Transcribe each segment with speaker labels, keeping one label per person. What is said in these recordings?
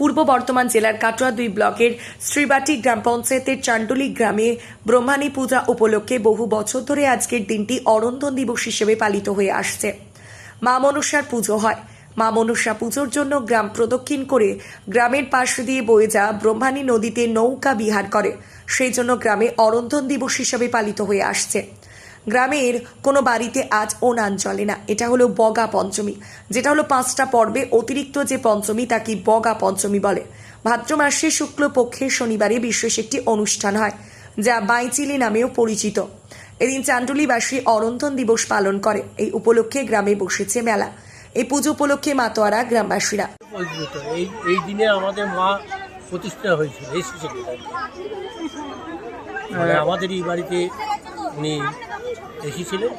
Speaker 1: পূর্ব বর্ধমান জেলার কাটোয়া দুই ব্লকের শ্রীবাটি গ্রাম পঞ্চায়েতের চান্ডলি গ্রামে ব্রহ্মাণী পূজা উপলক্ষে বহু বছর ধরে আজকের দিনটি অরন্ধন দিবস হিসেবে পালিত হয়ে আসছে। মা মনসার পুজো হয়। মা মনসা পুজোর জন্য গ্রাম প্রদক্ষিণ করে গ্রামের পাশ দিয়ে বয়ে যা ব্রহ্মাণী নদীতে নৌকা বিহার করে। সেই জন্য গ্রামে অরন্ধন দিবস হিসেবে পালিত হয়ে আসছে। গ্রামের কোনো বাড়িতে আজ ওনান চলে না। এটা হলো বগা পঞ্চমী। যেটা হলো পাঁচটা পর্বে অতিরিক্ত যে পঞ্চমী, তাকে বগা পঞ্চমী বলে। ভাদ্র মাসের শুক্লপক্ষের শনিবারে বিশেষ একটি অনুষ্ঠান হয়, যা বাইচিলি নামেও পরিচিত। এদিন চান্ডুলিবাসী অরন্তন দিবস পালন করে। এই উপলক্ষে গ্রামে বসেছে মেলা। এই পুজো উপলক্ষে মাতোয়ারা গ্রামবাসীরা।
Speaker 2: এই এই দিনে আমাদের মা প্রতিষ্ঠা হয়েছিল কি। মানে আমাদের এই বাড়িতে উনি এসেছিলেন।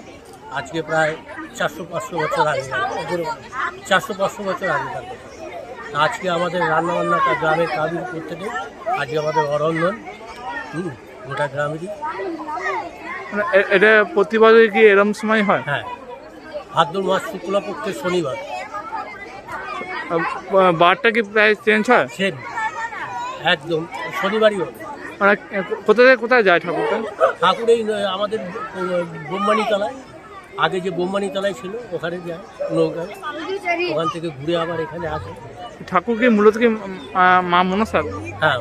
Speaker 2: আজকে প্রায় চারশো পাঁচশো বছর আগে। চারশো পাঁচশো বছর আগে কথা। আজকে আমাদের রান্নাবান্না তা গ্রামের কাবির করতে নেই। আজকে আমাদের অরন্ধন হুম, গোটা গ্রামেরই।
Speaker 3: মানে এটা প্রতিবারে কি এরম সময় হয়?
Speaker 2: হ্যাঁ। ভাদ্র মাস শুক্লাপক্ষের শনিবার।
Speaker 3: বারটা কি প্রায় চেঞ্জ হয়?
Speaker 2: সেম। একদম শনিবারই হবে।
Speaker 3: মানে কোথা থেকে কোথায় যায় ঠাকুরটা?
Speaker 2: ঠাকুর এই আমাদের বোম্বানি তলায় আগে যে বোম্বানি তলায় ছিল ওখানে যায় নৌকায় ওখান থেকে ঘুরে আবার এখানে আসে।
Speaker 3: ঠাকুর কি মূলত কি মা মনসার?
Speaker 2: হ্যাঁ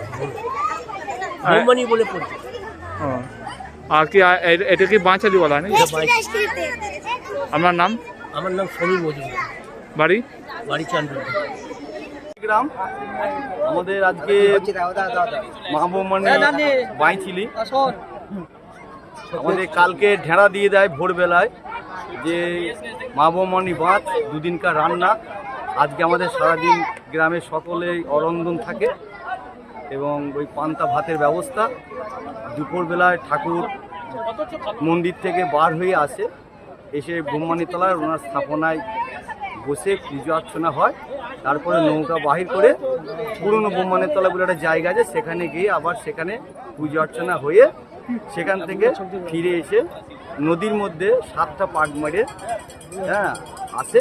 Speaker 2: বোম্বানি বলে
Speaker 3: ও। আর কি এটা কি বাঁচালি বলা হয়। আপনার নাম?
Speaker 2: আমার নাম সমীর মজুমদার।
Speaker 3: বাড়ি?
Speaker 2: বাড়ি চান্ডুল
Speaker 4: গ্রাম। আমাদের আজকে মাহবুবমানি বাইছিলি আমাদের কালকে ঢেঁড়া দিয়ে দেয় ভোরবেলায় যে মাহবুবমানি বাঁধ দুদিনকার রান্না। আজকে আমাদের সারাদিন গ্রামের সকলেই অরন্ধন থাকে এবং ওই পান্তা ভাতের ব্যবস্থা। দুপুরবেলায় ঠাকুর মন্দির থেকে বার হয়ে আসে। এসে ব্রহ্মানীতলায় ওনার স্থাপনায় বসে পুজো অর্চনা হয় তারপরে নৌকা বাহির করে পুরনো ব্রহ্মানীতলা বলে একটা জায়গা আছে সেখানে গিয়ে আবার সেখানে পুজো অর্চনা হয়ে সেখান থেকে ফিরে এসে নদীর মধ্যে সাতটা পাক মারে হ্যাঁ আসে।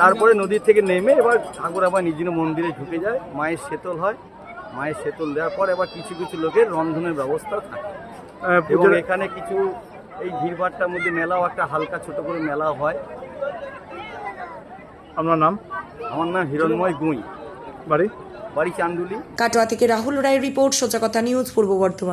Speaker 4: তারপরে নদীর থেকে নেমে এবার ঠাকুর আবার নিজ মন্দিরে ঢুকে যায় মায়ের সেতল হয়। মায়ের সেতল দেওয়ার পর এবার কিছু কিছু লোকের রন্ধনের ব্যবস্থা থাকে। এবং এখানে কিছু এই ভিড়ভাড়টার মধ্যে মেলাও একটা হালকা ছোট করে মেলা হয়।
Speaker 3: আপনার নাম?
Speaker 4: আমার নাম হিরণময় গুঁই।
Speaker 3: বাড়ি?
Speaker 4: বাড়ি চান্দুলি।
Speaker 1: কাটোয়া থেকে রাহুল রায়ের রিপোর্ট সোজা কথা নিউজ পূর্ব বর্ধমান।